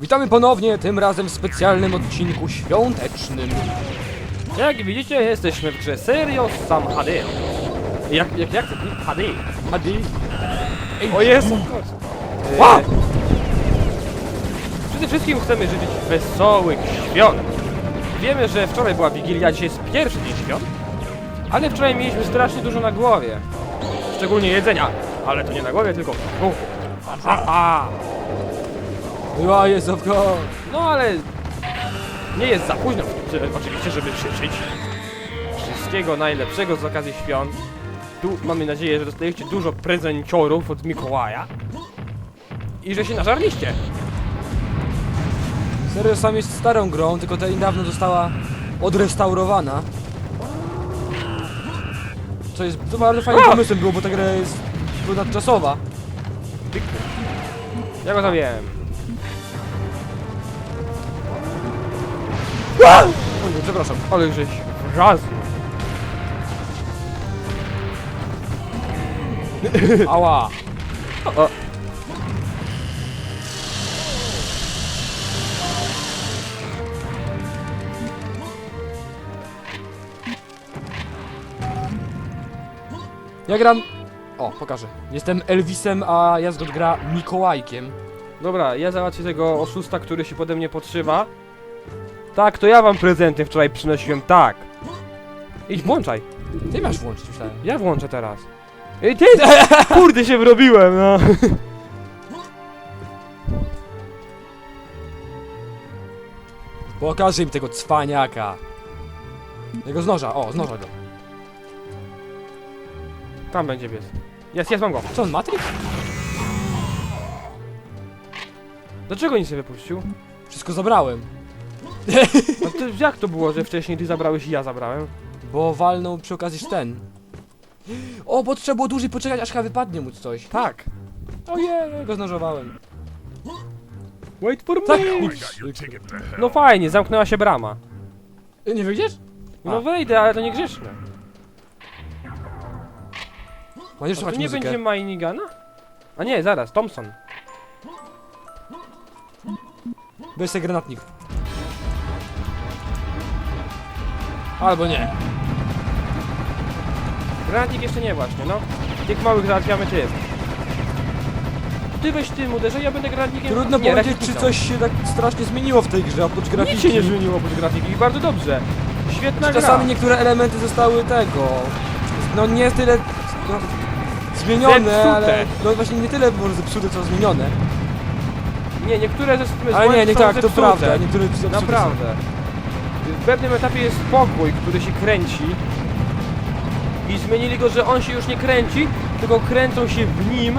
Witamy ponownie, tym razem w specjalnym odcinku świątecznym. Jak widzicie, jesteśmy w grze Serious Sam HD. Jak, jak, jak to? HD. Adi. Ej, O Jezu! Ła! E, Przede wszystkim chcemy życzyć wesołych świąt. Wiemy, że wczoraj była Wigilia, dzisiaj jest pierwszy dzień świąt, ale wczoraj mieliśmy strasznie dużo na głowie. Szczególnie jedzenia. Ale to nie na głowie, tylko w brzuchu. Aha! Była jest of course. No ale nie jest za późno oczywiście, żeby krzyczeć. Wszystkiego najlepszego z okazji świąt. Tu mamy nadzieję, że dostajecie dużo prezenciorów od Mikołaja. I że się nażarliście. Serio sam jest starą grą, tylko ta niedawno została odrestaurowana. Co jest to bardzo fajnym A! pomysłem było, bo ta gra jest ponadczasowa. Ja go zabiłem. O nie, przepraszam. Ale żeś wrazy. Ała. O, o. Ja gram... O, pokażę. Jestem Elvisem, a Jazgot gra Mikołajkiem. Dobra, ja załatwię tego oszusta, który się pode mnie podszywa. Tak, to ja wam prezenty wczoraj przynosiłem, tak. Idź, włączaj. Ty masz włączyć, myślałem. Ja włączę teraz. Ej, ty! Kurde się wrobiłem, no. Pokażę im tego cwaniaka. Jego z noża, o, z noża go. Tam będzie pies. Jest, jest, mam go. Co on, Matrix? Dlaczego nic nie wypuścił? Wszystko zabrałem. A to jak to było, że wcześniej ty zabrałeś i ja zabrałem? Bo walnął przy okazji ten. O, bo trzeba było dłużej poczekać, aż chyba wypadnie mu coś. Tak. Ojej, go znożowałem. Wait for Tak! No fajnie, zamknęła się brama. Nie wyjdziesz? No A. wejdę, ale to nie grzeszne. Będziesz A słuchać nie muzykę. będzie minigana? A nie, zaraz, Thompson. Weź sobie granatnik. Albo nie. Granatnik jeszcze nie właśnie, no. Tych małych załatwiamy ty. Ty weź tym uderzę, ja będę granatnikiem... Trudno nie, powiedzieć, czy coś się tak strasznie zmieniło w tej grze, oprócz grafiki. Nic się nie zmieniło oprócz grafiki, bardzo dobrze. Świetna gra. Czasami niektóre elementy zostały tego... No nie tyle... No, zmienione, Zepsute. ale... No właśnie nie tyle może zepsute, co zmienione. Nie, niektóre ze Ale nie, nie tak, to prawda. Niektóre zepsute są. W pewnym etapie jest pokój, który się kręci. I zmienili go, że on się już nie kręci, tylko kręcą się w nim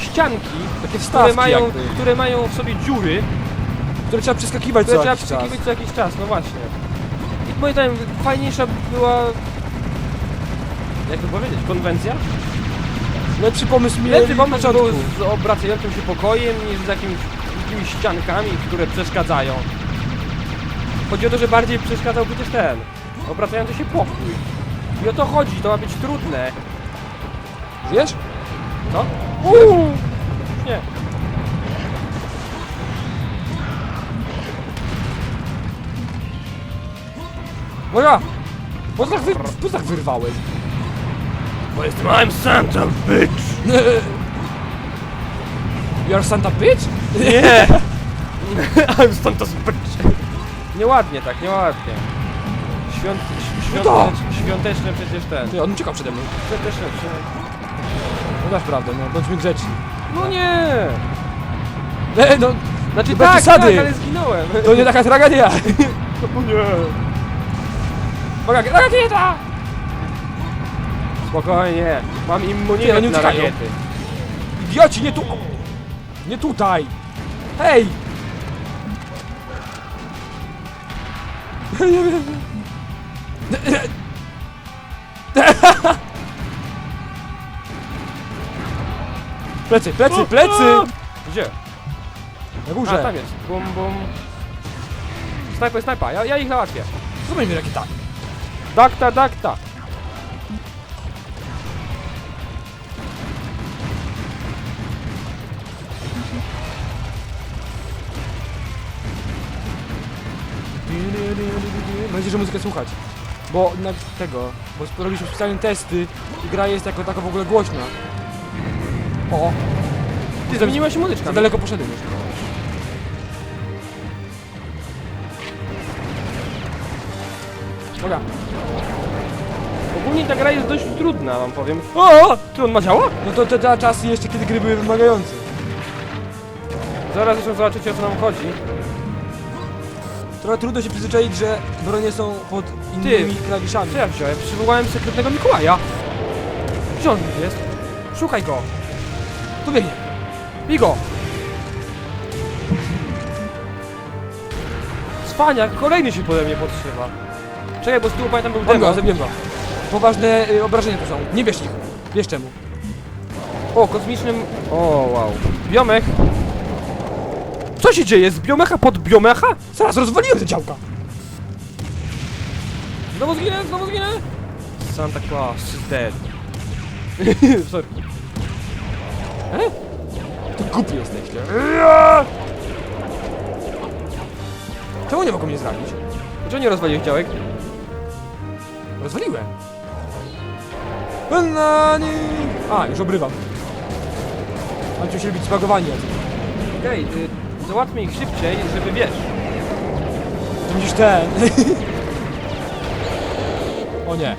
ścianki, Takie które wstawki mają, jakby, które mają w sobie dziury, które trzeba przeskakiwać które co trzeba jakiś czas. przeskakiwać co jakiś czas, no właśnie. I moim zdaniem fajniejsza była... Jak to powiedzieć? Konwencja? Lepszy pomysł mieli Lepszy na pomysł był z obracającym się pokojem niż z jakimiś ściankami, które przeszkadzają. Chodzi o to, że bardziej przeszkadzał przecież ten obracający się pokój. I o to chodzi, to ma być trudne. Wiesz? Co? Uuu! Nie. Moja! Po co tak, wy... po co tak wyrwałeś? Bo jestem I'm Santa, bitch! You are Santa Bitch? Nie! I'm Santa, bitch! Nieładnie tak, nieładnie. Świąt, No to! świąteczne przecież ten. Ty, on uciekał przede mną. Świąteczne, przecież... No dasz prawdę, no bądźmy grzeczni. No nie! E, no, Znaczy Bez tak, przesady. tak, ale zginąłem. to nie taka tragedia! O nie. Uwaga, rakieta! Spokojnie, mam Ty, immunitet oni na uciekają. rakiety. Idioci, nie tu! Nie tutaj! Hej! Nie wiem. Plecy, plecy, plecy! Gdzie? Na A, górze. tam jest. Bum, bum. Snajpa, snajpa, ja, ja ich załatwię. Co będzie rakieta? Dakta, dakta. Mam nadzieję, że muzykę słuchać. Bo na tego, bo robiliśmy specjalne testy i gra jest jako taka w ogóle głośna. O, Ty zmieniła się muzyczka. za daleko poszedłem już. Dobra, Ogólnie ta gra jest dość trudna, wam powiem. O! Czy on ma działa? no to te, te czasy jeszcze kiedy gry były wymagające. Zaraz zresztą zobaczycie o co nam chodzi. Trochę trudno się przyzwyczaić, że bronie są pod innymi klawiszami. Co ja wziąłem? Przywołałem sekretnego Mikołaja. Gdzie on jest? Szukaj go. Tu biegnie. Bij go. Spaniak, kolejny się pode mnie podszywa. Czekaj, bo z tyłu pamiętam był Mam go, zabiłem go. Poważne y, obrażenia to są. Nie bierz ich. Wiesz czemu. O, kosmicznym... O, wow. Biomech. Co się dzieje? Z biomecha pod biomecha? Zaraz rozwaliłem te działka. Znowu zginę, znowu zginę. Santa Claus is dead. Sorry. To głupi jesteście. Czemu nie mogą mnie zrabić? Dlaczego nie rozwaliłeś działek? Rozwaliłem. Nani. A, już obrywam. Mam ci musieli być spagowani jacyś. Okej, y, załatwmy ich szybciej, żeby wiesz. To musisz ten. o nie.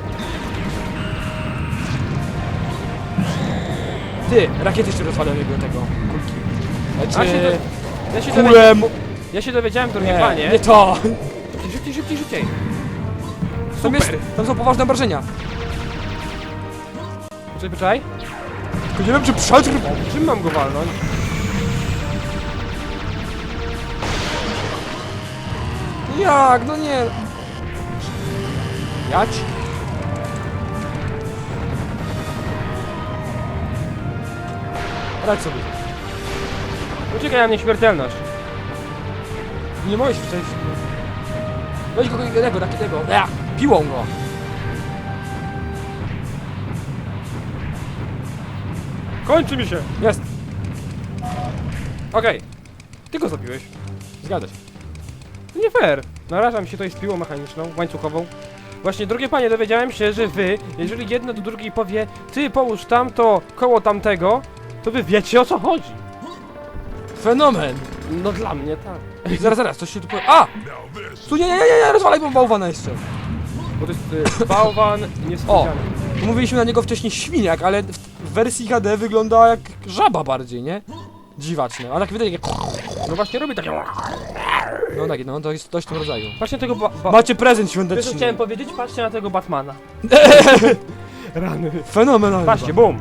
Ty, rakiety jeszcze rozwalają jego tego kulki. A się Znaczy, to, ja, się dowiedziałem, ja się dowiedziałem, drogie Nie, panie. nie to. Szybciej, szybciej, szybciej. Tam, jest, tam są poważne obrażenia. Poczekaj, poczekaj. Tylko nie wiem, czy przetrwał. Czym mam go walnąć? Jak? No nie. Jać? Radź sobie. Uciekaj na mnie śmiertelność. Nie możesz przejść. Weź go jednego, takiego. Ja, piłą go. Kończy mi się. Jest. Okej. Ty go zabiłeś. Fair. Narażam się tutaj z piłą mechaniczną, łańcuchową. Właśnie, drogie panie, dowiedziałem się, że wy, jeżeli jedna do drugiej powie ty połóż tamto koło tamtego, to wy wiecie o co chodzi. Fenomen. No dla mnie tak. Zaraz, zaraz, coś się tu powie. A! Tu nie, nie, nie, nie, rozwalaj bo bałwana jeszcze. Bo to jest y, bałwan niespodziany. Mówiliśmy na niego wcześniej świniak, ale w, w wersji HD wygląda jak żaba bardziej, nie? Dziwaczne, ale tak wydaje jak... No właśnie robi takie... No tak, no to jest coś w tym rodzaju. Patrzcie na tego ba... ba... Macie prezent Wiesz co świąteczny. chciałem powiedzieć? Patrzcie na tego Batmana. Rany. Fenomenalny. Patrzcie, bum.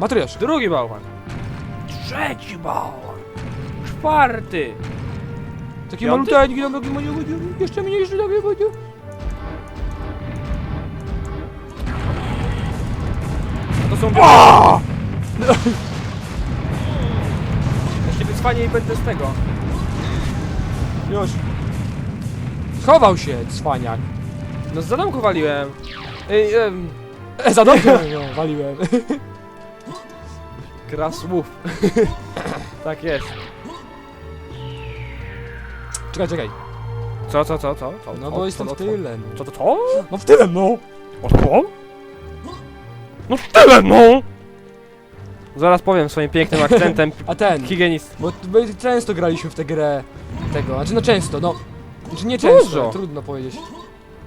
Matryjarz. Drugi bałwan. Trzeci bałwan. Czwarty. Taki Piąty? maluteńki, tam taki maluteńki, jeszcze mniejszy, taki będzie. To są... Jeszcze wycwanie i będę z tego. Już. Schował się, cwaniak. No z zadomku waliłem. Ej, em, E, za dobrze no, waliłem. gra słów. tak jest. Czekaj, czekaj. Co, co, co, co? co No co, bo jestem co, w co, tylem. Co to, co? No w tylem, no. O co? No w tyle, no! Zaraz powiem swoim pięknym akcentem A ten, higienist. bo my często graliśmy w tę grę tego, znaczy no często, no. Znaczy nie często, Dużo. trudno powiedzieć.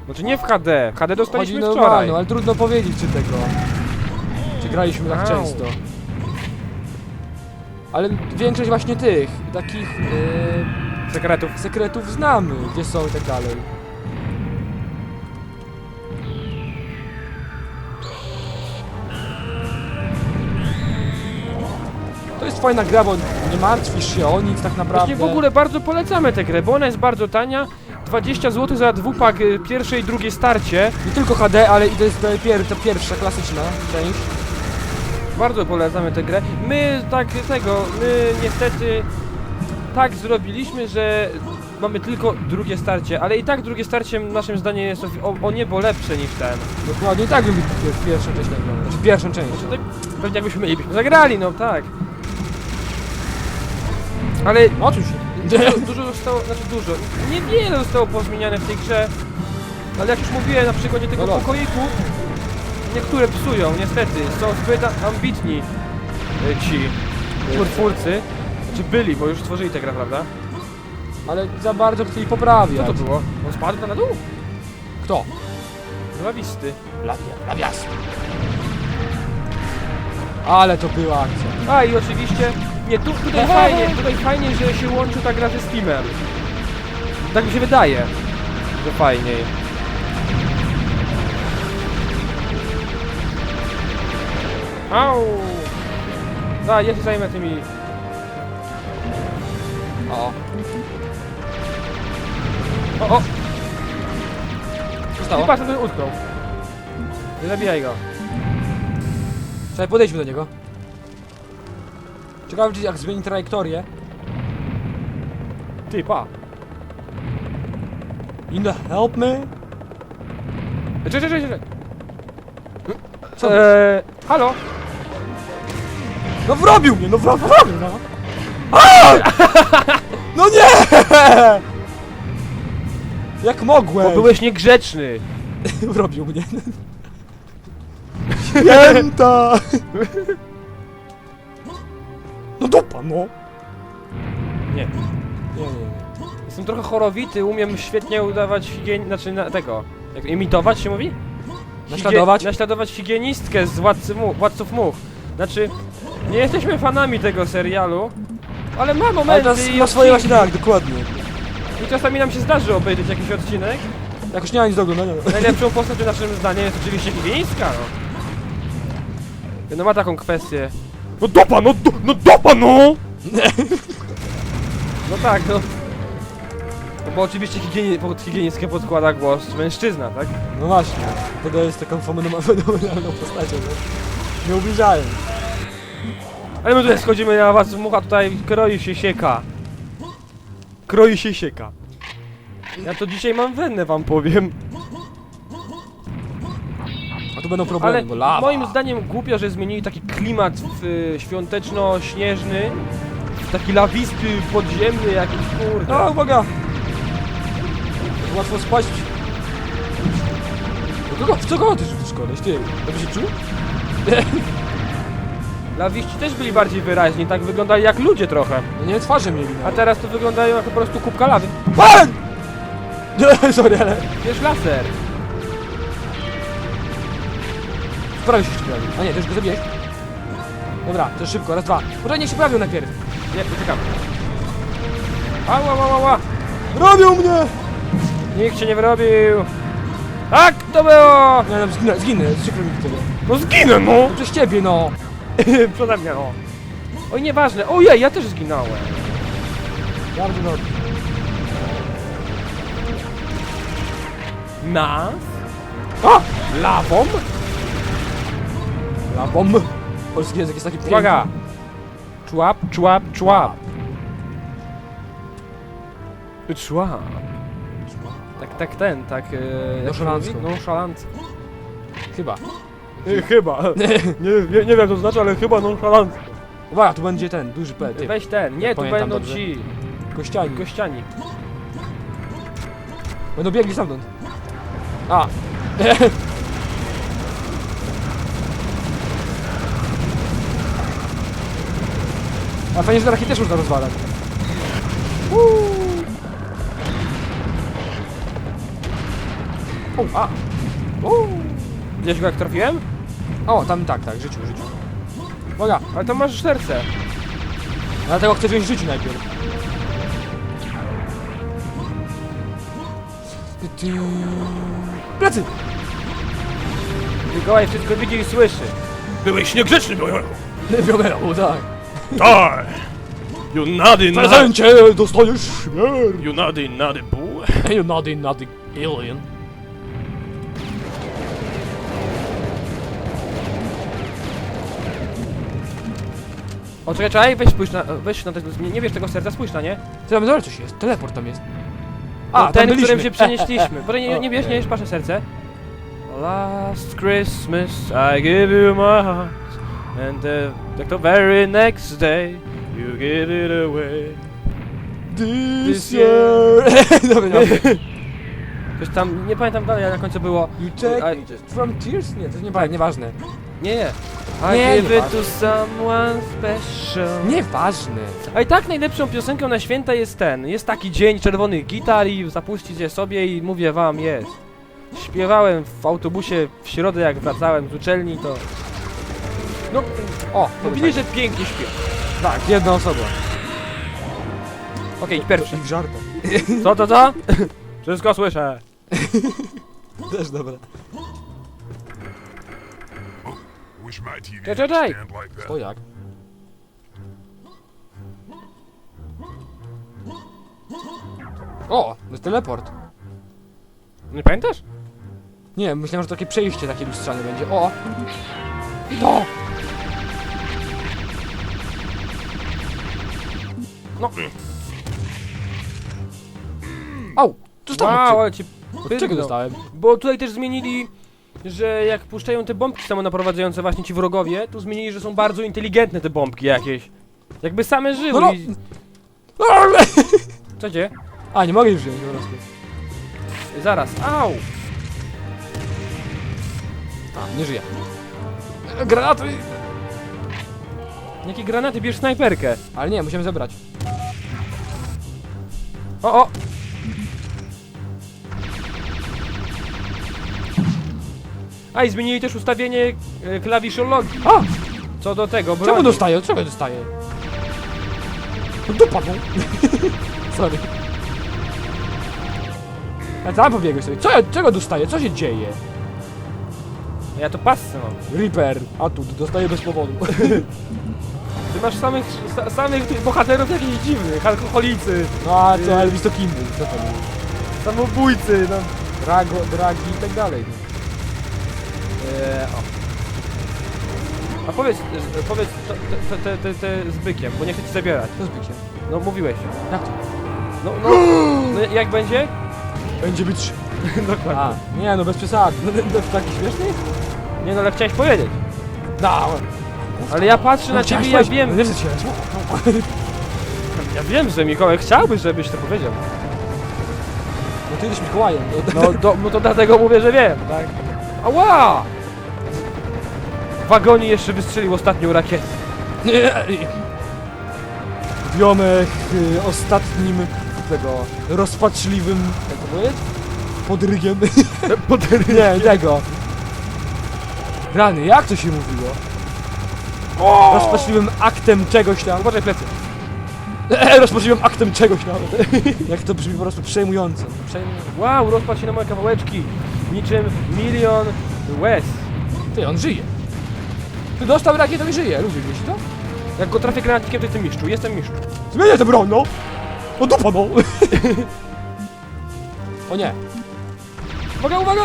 Znaczy nie w HD. W HD Chodzi dostaliśmy wczoraj. ale trudno powiedzieć czy tego. Czy graliśmy tak Au. często. Ale większość właśnie tych, takich yy, Sekretów. sekretów znamy, gdzie są i tak dalej. Fajna gra, bo nie martwisz się o nic tak naprawdę. Właśnie w ogóle bardzo polecamy tę grę, bo ona jest bardzo tania. 20 zł za dwupak y, pierwsze i drugie starcie. Nie tylko HD, ale i to jest ta pier ta pierwsza, klasyczna część. Bardzo polecamy tę grę. My tak tego, my niestety tak zrobiliśmy, że mamy tylko drugie starcie, ale i tak drugie starcie naszym zdaniem jest o, o, o niebo lepsze niż ten. Dokładnie tak bym pier- pierwszą część nagrał. Znaczy pierwszą część. Znaczy, tak, pewnie jakbyśmy mieli, byśmy zagrali, no tak. Ale oczywiście. Dużo, dużo zostało, znaczy dużo, niewiele zostało pozmieniane w tej grze, ale jak już mówiłem na przykładzie tego No pokoiku, niektóre psują, niestety, są zbyt ambitni y, ci twórcy, czy byli, bo już stworzyli tę grę, prawda? Ale za bardzo chcieli poprawiać. Co to było? On spadł na dół? Kto? Lawisty. Lawia, lawias. Ale to była akcja. A i oczywiście, nie, tu, tutaj fajnie, tutaj fajnie, że się łączy ta gra ze Steamem. Tak mi się wydaje, że fajniej. Au! A, ja się zajmę tymi... O. O, o! Co stało? patrz, ten utknął. Nie zabijaj go. Czekaj, podejdźmy do niego. Ciekawe, czy jak zmieni trajektorię. Ty, pa. In the help me? Czekaj, czekaj, czekaj. Co? Eee, halo? No wrobił mnie, no wro- wrobił, no. A! No nie! Jak mogłem? Bo byłeś niegrzeczny. Wrobił mnie. Święta! No dupa, no. Nie. Nie, nie, nie. Jestem trochę chorowity, umiem świetnie udawać higien... Znaczy na, tego... Jak imitować się mówi? Naśladować? Higie... Naśladować higienistkę z Władcy mu... Władców Much. Znaczy, nie jesteśmy fanami tego serialu, ale ma Ale momenty to i ma swoje odcinki. właśnie tak, dokładnie. I czasami nam się zdarzy obejrzeć jakiś odcinek. Jakoś nie ma nic do oglądania. Najlepszą postacią naszym zdaniem jest oczywiście higienistka, no. No ma taką kwestię. No dopa, no, do, no dopa, no! No tak, no. No bo oczywiście higieni, pod higienistkę podkłada głos mężczyzna, tak? No właśnie, tego jest taką fenomenalną fenomenalną postacią, no. Nie ubliżają. Ale my tutaj schodzimy na was, mucha tutaj kroi się sieka. Kroi się sieka. Ja to dzisiaj mam wennę, wam powiem. A będą problemy, Ale bo lawa. moim zdaniem głupio, że zmienili taki klimat w, y, świąteczno-śnieżny. w Taki lawisty, podziemny jakiś, kurde. A, uwaga! Łatwo spaść. Do kogo, w co ty rzucisz koleś, ty? Dobrze się czuł? Lawiści też byli bardziej wyraźni, tak wyglądali jak ludzie trochę. No nie, twarze mieli A nawet. teraz to wyglądają jak po prostu kubka lawy. PAN! Nie, sorry, ale... Wiesz, laser. Prawie się poprawił. A nie, już go zabiłeś. Dobra, to szybko, raz, dwa. Poczekaj, niech się prawią najpierw. Nie, poczekam. Ała, ała, ała. Robią mnie! Nikt się nie wyrobił. Tak, to było. Nie, no, zginę, zginę, przykro mi tego. No zginę, no. No przez ciebie, no! Przede mnie, no. Oj, nieważne. Ojej, ja też zginąłem. Bardzo dobrze. Nas? A! Lawą? Lawą. Polski język jest taki piękny. Uwaga. Człap, człap, człap. Człap. Tak, tak, ten, tak... E, Nonszalancko. Nonszalancko. Chyba. E, chyba. nie, nie, nie wiem co to znaczy, ale chyba nonszalancko. Uwaga, tu będzie ten, duży P, ty. Weź ten. Nie, tu pamiętam będą dobrze. ci Kościani. gościani. Będą biegli stamtąd. A. A fajnie, że rakiety też można rozwalać. U, a. Uuu. Widziałeś go jak trafiłem? O, tam tak, tak, życiu, życiu. Uwaga, Ale to masz serce. dlatego chcę wziąć życiu najpierw. Plecy! Mikołaj wszystko widzi i słyszy. Byłeś niegrzeczny, byłem. Biomero, tak. Tak. You nady, W nady. prezencie dostajesz śmierć. You nady, nady. You naughty, naughty alien. O, czekaj, czekaj, weź spójrz na, weź na tego, nie, nie wiesz tego serca, spójrz na nie. Ty tam zobacz coś jest, teleport tam jest. A, tam ten, którym byliśmy. się przenieśliśmy. Potem nie, O, nie bierz, nie bierz, na serce. Last Christmas I give you my heart And the, the very next day You give it away This year. Dobra. Coś tam, nie pamiętam dalej, ale na końcu było... You take I- just from tears? Nie, to nie pamiętam, nieważne. Nie, nie. Nie, I give nie it to someone special. Nieważne. A i tak najlepszą piosenką na święta jest ten. Jest taki dzień czerwonych gitar i zapuścić je sobie i mówię wam, jest. Śpiewałem w autobusie w środę jak wracałem z uczelni, to... No, O, mówili, że pięknie śpiewa. Tak, jedna osoba. Okej, pierwszy. I w żartach. Co, to, co? Wszystko słyszę. Też dobra. Wish my TV Czekaj, czekaj. stand like that. To jak? O, to jest teleport. Nie pamiętasz? Nie, myślałem, że takie przejście takie lustrzane będzie. O! To! No. Au! Dostałem Wow, ale ci... czego- od czego pyrgnął. dostałem? Bo tutaj też zmienili, że jak puszczają te bombki samonaprowadzające właśnie ci wrogowie, to zmienili, że są bardzo inteligentne te bombki jakieś. Jakby same żyły No, no. i... Co dzieje? A, nie mogę już wziąć po prostu. Zaraz, au! A, nie żyję. E, Granaty! Jakie granaty, bierz snajperkę. Ale nie, musimy zebrać. O, o! A i zmienili też ustawienie e, klawiszologii. A! Co do tego, broni. dostaję? Od czego dostaję? No Dupa, no. Sorry. A tam pobiegłeś sobie. Co ja, czego dostaję? Co się dzieje? Ja to pasce mam. Reaper. A tu, dostaję bez powodu. Ty masz samych, sa, samych tych bohaterów jakichś dziwnych, alkoholicy, No a co, Elvis to kim był? Co to był? samobójcy, no. Drago, dragi i tak dalej. Eee, o. A powiedz, e, powiedz to, te, te, te, te z bykiem, bo nie chcę ci zabierać. Co z bykiem? No mówiłeś. Jak to? No, no, no jak będzie? Będzie być... Dokładnie. A, nie no, bez przesady. No, no, to taki śmieszny? Nie no, ale chciałeś powiedzieć. No, Ale ja patrzę na ciebie i ja wiem, No, nie, że ja wiem, że Mikołaj chciałby, żebyś to powiedział. No ty jesteś Mikołajem. No, No, do, no to dlatego mówię, że wiem, tak? Ała! W wagonie jeszcze wystrzelił ostatnią rakietę. Nie! Wiomek y, ostatnim tego rozpaczliwym. Jak to powiedzieć? Podrygiem. Podrygiem. Nie, tego. Rany, jak to się mówiło? Rozpaczliwym aktem czegoś tam. Uważaj plecy. Rozpaczliwym aktem czegoś tam. Jak to brzmi po prostu przejmująco. Przejmująco. Wow, rozpadł się na moje kawałeczki. Niczym milion łez. Ty, on żyje. Ty dostał rakietę i żyje. Lubisz wiesz to? Jak go trafię granatnikiem, to jestem mistrzu. Jestem mistrzu. Zmieniaj tę broń, no! No dupa, no! o nie. Uwaga, uwaga!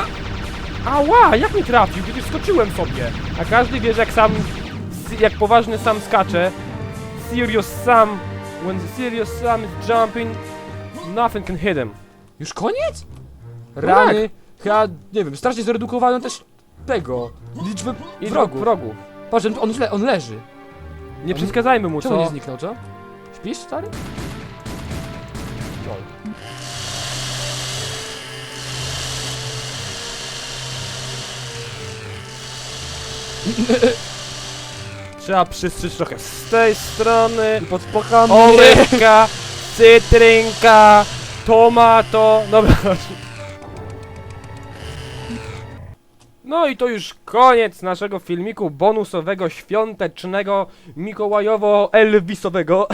Ała, jak mi trafił? Przecież skoczyłem sobie. A każdy wie, że jak sam, jak poważny sam skacze, serious sam, when the serious sam is jumping, nothing can hit him. Już koniec? No Rany. Chyba, nie wiem, strasznie zredukowano też tego. Liczbę I wrogów. wrogów. Patrz, on, on leży. Nie przeszkadzajmy mu, Czemu co? nie zniknął, co? Śpisz, stary? Trzeba przystrzec trochę z tej strony. I pod. Ołówka, cytrynka, tomato. Dobra. No i to już koniec naszego filmiku bonusowego, świątecznego, mikołajowo-elwisowego.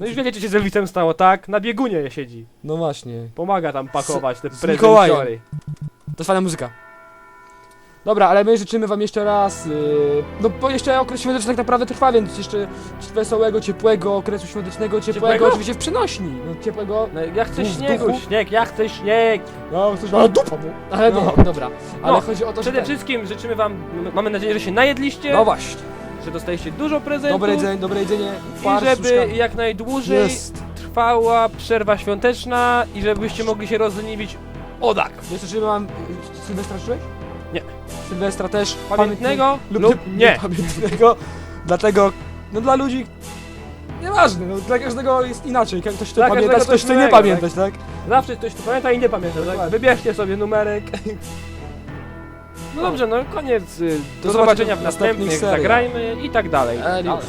No już wiecie, co się z Elvisem stało, tak? Na biegunie siedzi. No właśnie. Pomaga tam pakować te z Mikołajem. prezenciory. To jest fajna muzyka. Dobra, ale my życzymy wam jeszcze raz, yy, no bo jeszcze okres świąteczny tak naprawdę trwa, więc jeszcze wesołego, ciepłego okresu świątecznego, ciepłego, Ciepłego? oczywiście w przenośni, no ciepłego, No, ja chcę Duch w śniegu, duchu? śnieg, ja chcę śnieg. no coś, ale dupa mu, ale No. no, dobra, ale No, chodzi o to, że Przede ten- wszystkim życzymy wam, m- mamy nadzieję, że się najedliście, no właśnie, że dostaliście dużo prezentów dobre jedzenie, dobre jedzenie, i żeby suszkami. jak najdłużej jest, trwała przerwa świąteczna i żebyście mogli się rozleniwić o tak. jeszcze czy mam, Sylwestra czułeś? Nie. Sylwestra też, Pamiętnego lub, lub nie. Pamiętnego, dlatego, no dla ludzi, Nieważne, no dla każdego jest inaczej. Ktoś chce Dla pamiętać, każdego ktoś coś chce nie innego, pamiętać, tak? Zawsze ktoś to pamięta i nie pamięta, tak? Dokładnie. Wybierzcie sobie numerek. No dobrze, no koniec. y, Do Do zobaczenia w zobaczenia w następnych następnych, seriach. zagrajmy i tak dalej. Adios.